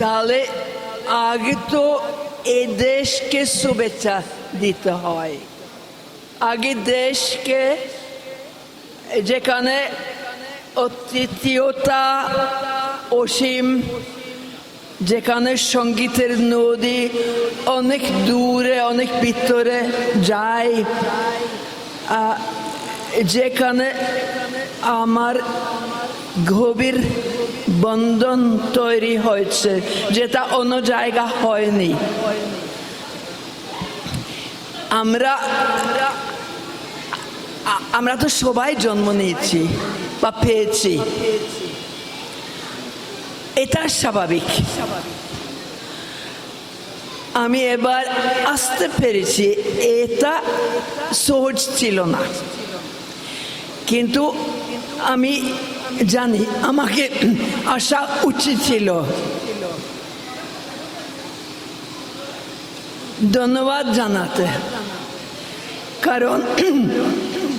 তাহলে আগে তো এ দেশকে শুভেচ্ছা দিতে হয়। আগে দেশকে যেখানে অতিথিয়তা অসীম, যেখানে সঙ্গীতের নদী অনেক দূরে, অনেক ভিতরে যায় যেখানে আমার গভীর বন্ধন তৈরি হয়েছে, যেটা অন্য জায়গা হয়নি। আমরা আমরা তো সবাই জন্ম নিয়েছি বা পেয়েছি। এটা স্বাভাবিক। আমি এবার আসতে পেরেছি, এটা সহজ ছিল না। কিন্তু আমি জানি, আমাকে আসা উচিত ছিল। ধন্যবাদ জানাতে। কারণ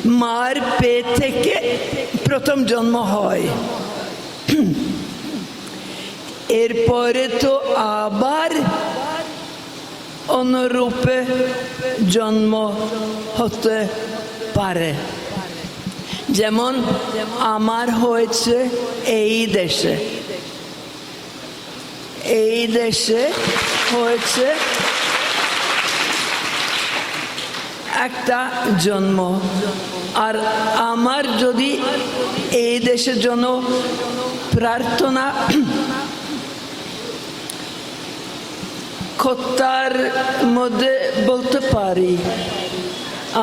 মার পেট থেকে প্রথম জন্ম হয়। এরপরে তো আবার অনুরূপে জন্ম হতে পারে। যেমন আমার হয়েছে এই দেশে। এই দেশে হয়েছে একটা জন্ম। আর আমার যদি এই দেশের জন্য প্রার্থনা কর্তার মধ্যে বলতে পারি,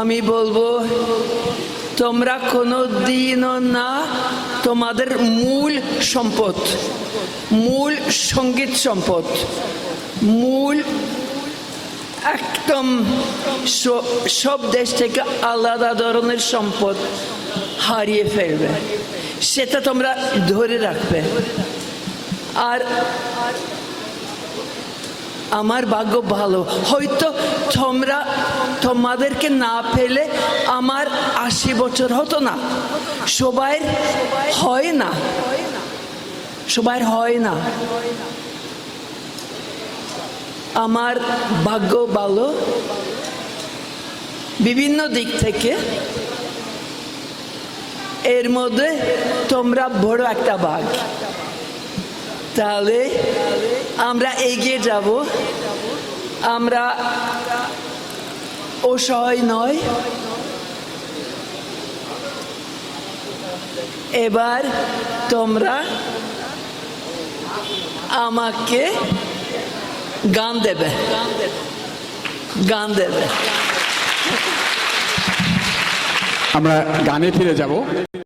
আমি বলব তোমরা কোনো দিনও না তোমাদের মূল সম্পদ, মূল সংগীত সম্পদ, মূল একদম সব দেশ থেকে আলাদা ধরনের সম্পদ হারিয়ে ফেলবে। সেটা তোমরা ধরে রাখবে। আর আমার ভাগ্য ভালো। হয়তো তোমরা তোমাদেরকে না ফেলে আমার আশি বছর হতো না। সবাই হয় না। সবাই হয় না। আমার ভাগ্য ভালো। বিভিন্ন দিক থেকে। এর মধ্যে তোমরা বড় একটা ভাগ। তাহলে আমরা এগিয়ে যাব। আমরা অসহায় নয়। এবার তোমরা আমাকে গান দেবে। গান দেবে। আমরা গানে ফিরে যাব।